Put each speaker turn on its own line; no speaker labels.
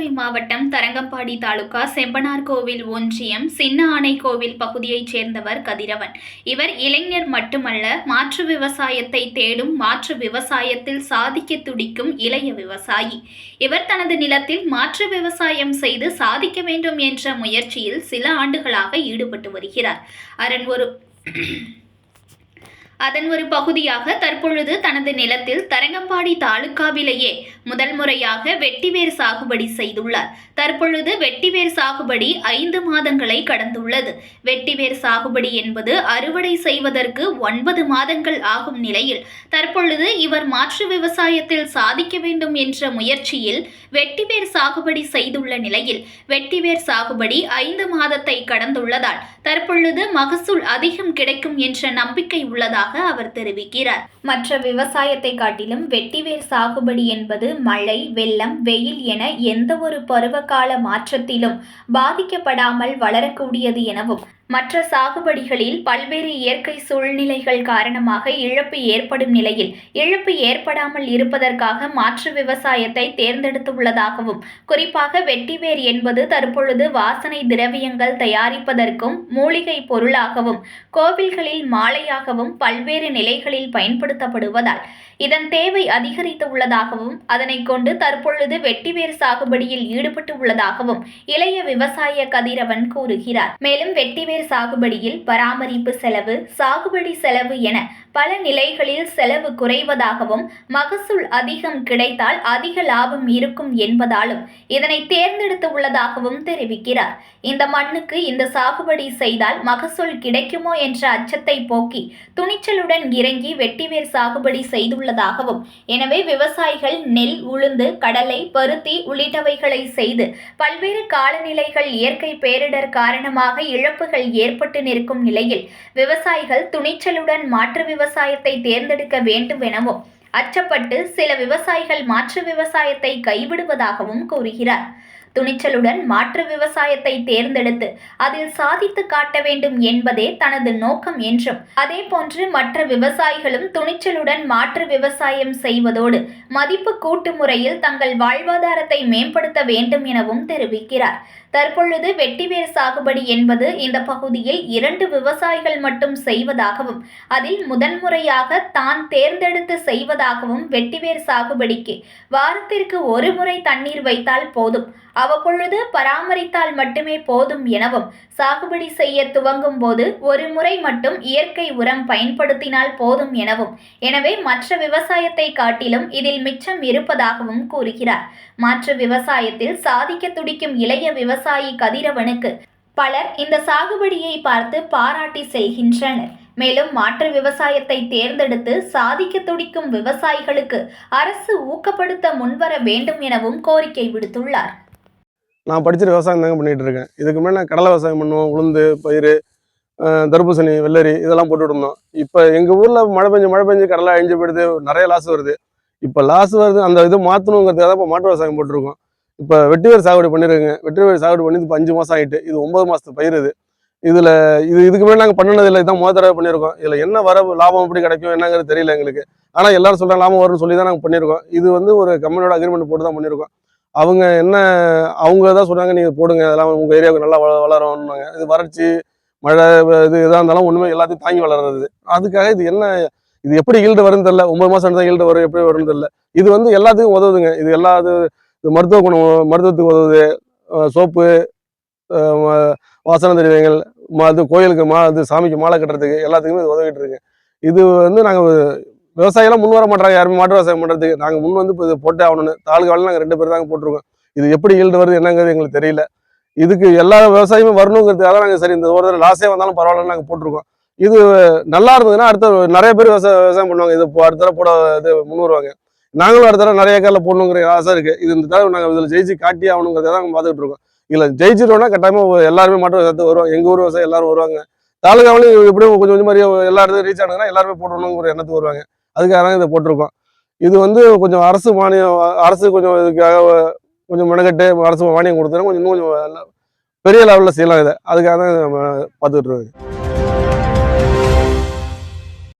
தரங்கம்பாடி தாலுகா செம்பனார் கோவில் ஒன்றியம் சின்ன ஆனைக்கோவில் பகுதியைச் சேர்ந்தவர் கதிரவன். இவர் இளைஞர் மட்டுமல்ல மாற்று விவசாயத்தை தேடும் மாற்று விவசாயத்தில் சாதிக்க துடிக்கும் இளைய விவசாயி. இவர் தனது நிலத்தில் மாற்று விவசாயம் செய்து சாதிக்க வேண்டும் என்ற முயற்சியில் சில ஆண்டுகளாக ஈடுபட்டு வருகிறார். அரண் ஒரு அதன் ஒரு பகுதியாக தற்பொழுது தனது நிலத்தில் தரங்கம்பாடி தாலுகாவிலேயே முதல் முறையாக வெட்டிவேர் சாகுபடி செய்துள்ளார். தற்பொழுது வெட்டிவேர் சாகுபடி ஐந்து மாதங்களை கடந்துள்ளது. வெட்டிவேர் சாகுபடி என்பது அறுவடை செய்வதற்கு ஒன்பது மாதங்கள் ஆகும் நிலையில் தற்பொழுது இவர் மாற்று விவசாயத்தில் சாதிக்க வேண்டும் என்ற முயற்சியில் வெட்டிவேர் சாகுபடி செய்துள்ள நிலையில் வெட்டிவேர் சாகுபடி ஐந்து மாதத்தை கடந்துள்ளதால் தற்பொழுது மகசூல் அதிகம் கிடைக்கும் என்ற நம்பிக்கை உள்ளதாக அவர் தெரிவிக்கிறார். மற்ற விவசாயத்தை காட்டிலும் வெட்டிவேர் சாகுபடி என்பது மழை வெள்ளம் வெயில் என எந்த ஒரு பருவகால மாற்றத்திலும் பாதிக்கப்படாமல் வளரக்கூடியது எனவும் மற்ற சாகுபடிகளில் பல்வேறு இயற்கை சூழ்நிலைகள் காரணமாக இழப்பு ஏற்படும் நிலையில் இழப்பு ஏற்படாமல் இருப்பதற்காக மாற்று விவசாயத்தை தேர்ந்தெடுத்துள்ளதாகவும் குறிப்பாக வெட்டிவேர் என்பது தற்பொழுது வாசனை திரவியங்கள் தயாரிப்பதற்கும் மூலிகை பொருளாகவும் கோவில்களில் மாலையாகவும் பல்வேறு நிலைகளில் பயன்படுத்தப்படுவதால் இதன் தேவை அதிகரித்து உள்ளதாகவும் அதனை கொண்டு தற்பொழுது வெட்டிவேர் சாகுபடியில் ஈடுபட்டு உள்ளதாகவும் இளைய விவசாய கதிரவன் கூறுகிறார். மேலும் வெட்டிவேர் சாகுபடியில் பராமரிப்பு செலவு சாகுபடி செலவு என பல நிலைகளில் செலவு குறைவதாகவும் மகசூல் அதிகம் கிடைத்தால் அதிக லாபம் இருக்கும் என்பதாலும் இதனை தேர்ந்தெடுத்து உள்ளதாகவும் தெரிவிக்கிறார். இந்த மண்ணுக்கு இந்த சாகுபடி செய்தால் மகசூல் கிடைக்குமோ என்ற அச்சத்தை போக்கி துணிச்சலுடன் இறங்கி வெட்டிவேர் சாகுபடி செய்துள்ளதாகவும் எனவே விவசாயிகள் நெல் உளுந்து கடலை பருத்தி உள்ளிட்டவைகளை செய்து பல்வேறு காலநிலைகள் இயற்கை பேரிடர் காரணமாக இழப்புகள் ஏற்பட்டு நிற்கும் நிலையில் விவசாயிகள் துணிச்சலுடன் மாற்று விவசாயத்தை தேர்ந்தெடுக்க வேண்டும் எனவும் அச்சப்பட்டு சில விவசாயிகள் மாற்று விவசாயத்தை கைவிடுவதாகவும் கூறுகிறார். துணிச்சலுடன் மாற்று விவசாயத்தை தேர்ந்தெடுத்து அதில் சாதித்து காட்ட வேண்டும் என்பதே தனது நோக்கம் என்றும் அதே போன்று மற்ற விவசாயிகளும் துணிச்சலுடன் மாற்று விவசாயம் செய்வதோடு மதிப்பு கூட்டு முறையில் தங்கள் வாழ்வாதாரத்தை மேம்படுத்த வேண்டும் எனவும் தெரிவிக்கிறார். தற்பொழுது வெட்டிவேர் சாகுபடி என்பது இந்த பகுதியில் இரண்டு விவசாயிகள் மட்டும் செய்வதாகவும் அதில் முதன்முறையாக தான் தேர்ந்தெடுத்து செய்வதாகவும் வெட்டிவேர் சாகுபடிக்கு வாரத்திற்கு ஒரு முறை தண்ணீர் வைத்தால் போதும். அவ்வப்பொழுது பராமரித்தால் மட்டுமே போதும் எனவும் சாகுபடி செய்ய துவங்கும் போது ஒரு முறை மட்டும் இயற்கை உரம் பயன்படுத்தினால் போதும் எனவும். எனவே மற்ற விவசாயத்தை காட்டிலும் இதில் மிச்சம் இருப்பதாகவும் கூறுகிறார். மாற்று விவசாயத்தில் சாதிக்க துடிக்கும் இளைய விவசாய விவசாயி கதிரவனுக்கு பலர் இந்த சாகுபடியை பார்த்து பாராட்டி செல்கின்றனர். மேலும் மாற்று விவசாயத்தை தேர்ந்தெடுத்து சாதிக்க துடிக்கும் விவசாயிகளுக்கு அரசு ஊக்கப்படுத்த முன்வர வேண்டும் எனவும் கோரிக்கை விடுத்துள்ளார்.
நான் படிச்சுட்டு விவசாயம் தாங்க பண்ணிட்டு இருக்கேன். இதுக்கு மேலே கடலை விவசாயம் பண்ணுவோம் உளுந்து பயிர் தர்பூசணி வெள்ளரி இதெல்லாம் போட்டுட்டு இருந்தோம். இப்போ எங்கள் ஊரில் மழை பெஞ்சு மழை பெஞ்சு கடலை அழிஞ்சு போயிடுது நிறைய லாஸ் வருது. இப்போ லாஸ் வருது அந்த இது மாற்றணுங்கிறதுக்காக இப்போ மாட்டு விவசாயம் போட்டிருக்கோம். இப்போ வெட்டிவேர் சாகுபடி பண்ணிருக்கேங்க. வெட்டிவேர் சாகுபடி பண்ணி இப்போ அஞ்சு மாதம் ஆகிட்டு இது ஒன்பது மாதத்து பயிர் இது. இதில் இது இதுக்கு மேலே நாங்கள் பண்ணினதில்லை இதான் முதல் தடவை பண்ணியிருக்கோம் இதில் என்ன வரவு லாபம் எப்படி கிடைக்கும் என்னங்கிறது தெரியல எங்களுக்கு. ஆனால் எல்லாரும் சொல்கிறாங்க லாபம் வரும்னு சொல்லி தான் நாங்கள் பண்ணியிருக்கோம் இது வந்து ஒரு கம்பெனியோட அக்ரிமெண்ட் போட்டு தான் பண்ணியிருக்கோம் அவங்க என்ன அவங்க தான் சொன்னாங்க நீங்கள் போடுங்க. அதெல்லாம் உங்கள் ஏரியாவுக்கு நல்லா வள வளரும்னாங்க. இது வறட்சி மழை இது இதாக இருந்தாலும் ஒன்றுமே எல்லாத்தையும் தாங்கி வளர்றது. அதுக்காக இது என்ன இது எப்படி ஈல்டு வரும்னு தெரில ஒம்பது மாதம் தான் ஈல்டு வரும் எப்படி வரும்னு தெரில இது வந்து எல்லாத்துக்கும் உதவுதுங்க. இது எல்லா இது மருத்துவ குணம் மருத்துவத்துக்கு உதவுது சோப்பு வாசன திரவியங்கள் மா இது கோயிலுக்கு மா இது சாமிக்கு மாலை கட்டுறதுக்கு எல்லாத்துக்குமே இது உதவிட்டு இருக்கு. இது வந்து நாங்கள் விவசாயிகளாம் முன் வர மாட்டாங்க யாருமே மாட்டு விவசாயம் பண்ணுறதுக்கு நாங்கள் முன் வந்து இப்போ இது போட்டே ஆகணும்னு தாலுக்காவில் நாங்கள் ரெண்டு பேர் தாங்க போட்டிருக்கோம். இது எப்படி ஈல்டு வருது என்னங்கிறது எங்களுக்கு தெரியல. இதுக்கு எல்லா விவசாயமும் வரணுங்கிறதுக்காக நாங்கள் சரி இந்த ஒரு தடவை லாஸே வந்தாலும் பரவாயில்லன்னு நாங்கள் போட்டிருக்கோம். இது நல்லா இருந்ததுன்னா அடுத்த நிறைய பேர் விவசாயம் விவசாயம் பண்ணுவாங்க. இது இப்போ அடுத்த தடவை போட இது முன் வருவாங்க. நாங்களும் அடுத்த தடவை நிறைய காரில் போடணுங்கிற ஆசை இருக்குது இது இந்த தடவை நாங்கள் இதில் ஜெயிச்சு காட்டி ஆகணுங்கிறத தான் நாங்கள் பார்த்துட்டு இருக்கோம். இதில் ஜெயிச்சிட்டோம்னா கட்டாயமாக எல்லாருமே மாட்டு சேர்த்து வருவாங்க எங்கள் ஊர் விவசாயம் எல்லாரும் வருவாங்க. தாலுகாவிலையும் எப்படியும் கொஞ்சம் கொஞ்சம் மாதிரி எல்லா இடத்துலையும் ரீச் ஆனதுனா எல்லாருமே போடணுங்கிற எண்ணத்துக்கு வருவாங்க. அதுக்காக தான் இதை போட்டிருக்கோம். இது வந்து கொஞ்சம் அரசு மானியம் அரசு கொஞ்சம் இதுக்காக கொஞ்சம் மெனக்கட்டு அரசு மானியம் கொடுத்தா கொஞ்சம் இன்னும் கொஞ்சம் பெரிய லெவலில் செய்யலாம் இதை. அதுக்காக தான் நம்ம பார்த்துட்டு இருக்கோம்.